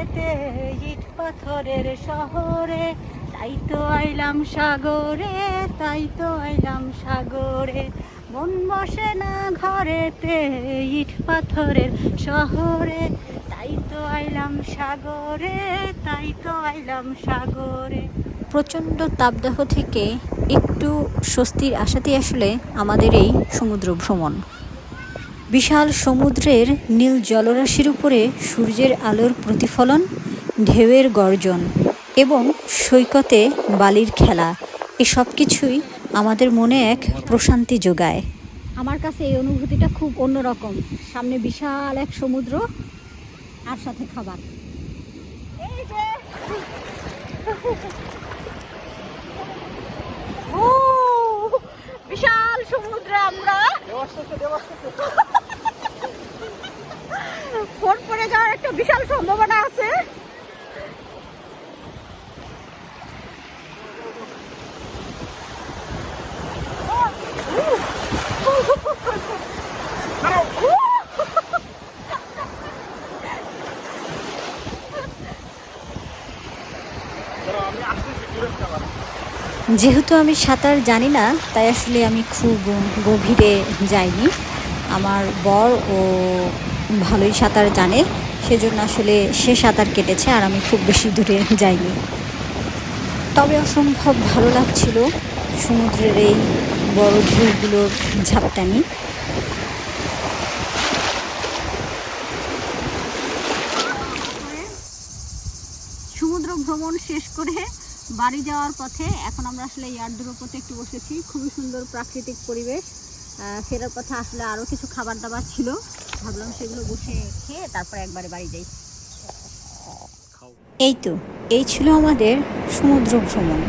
ঘরেতে ইট পাথরের শহরে, তাই তো আইলাম সাগরে, তাই তো আইলাম সাগরে। মন বসে না ঘরেতে ইট পাথরের শহরে, তাই তো আইলাম সাগরে, তাই তো আইলাম সাগরে। প্রচণ্ড তাপদাহ থেকে একটু স্বস্তির আশাতেই আসলে আমাদের এই সমুদ্র ভ্রমণ। বিশাল সমুদ্রের নীল জলরাশির উপরে সূর্যের আলোর প্রতিফলন ঢেউয়ের গর্জন এবং সৈকতে বালির খেলা। এসব কিছুই আমাদের মনে এক প্রশান্তি যোগায়। আমার কাছে এই অনুভূতিটা খুব অন্যরকম। সামনে বিশাল এক সমুদ্র আর সাথে খাবার এই যে ও বিশাল সমুদ্রে আমরা ফোন পড়ে যাওয়ার একটা বিশাল সম্ভাবনা আছে। যেহেতু আমি সাঁতার জানি না, তাই আসলে আমি খুব গভীরে যাইনি। আমার বর ও ভালোই সাঁতার জানে, সেজন্য আসলে সে সাঁতার কেটেছে আর আমি খুব বেশি দূরে যাইনি। তবে অসম্ভব ভালো লাগছিল সমুদ্রের এই বড় ঢেউগুলোর ঝাপটানি সমুদ্র ভ্রমণ শেষ করে বাড়ি যাওয়ার পথে এখন আমরা আসলে ইয়ারদুর পথে একটু বসেছি। খুবই সুন্দর প্রাকৃতিক পরিবেশ। ফেরার পথে আসলে আরও কিছু খাবার দাবার ছিল। ভাবলাম সেগুলো বসে খেয়ে তারপর একবারে বাড়ি যাই। এই তো, এই ছিল আমাদের সমুদ্র ভ্রমণ।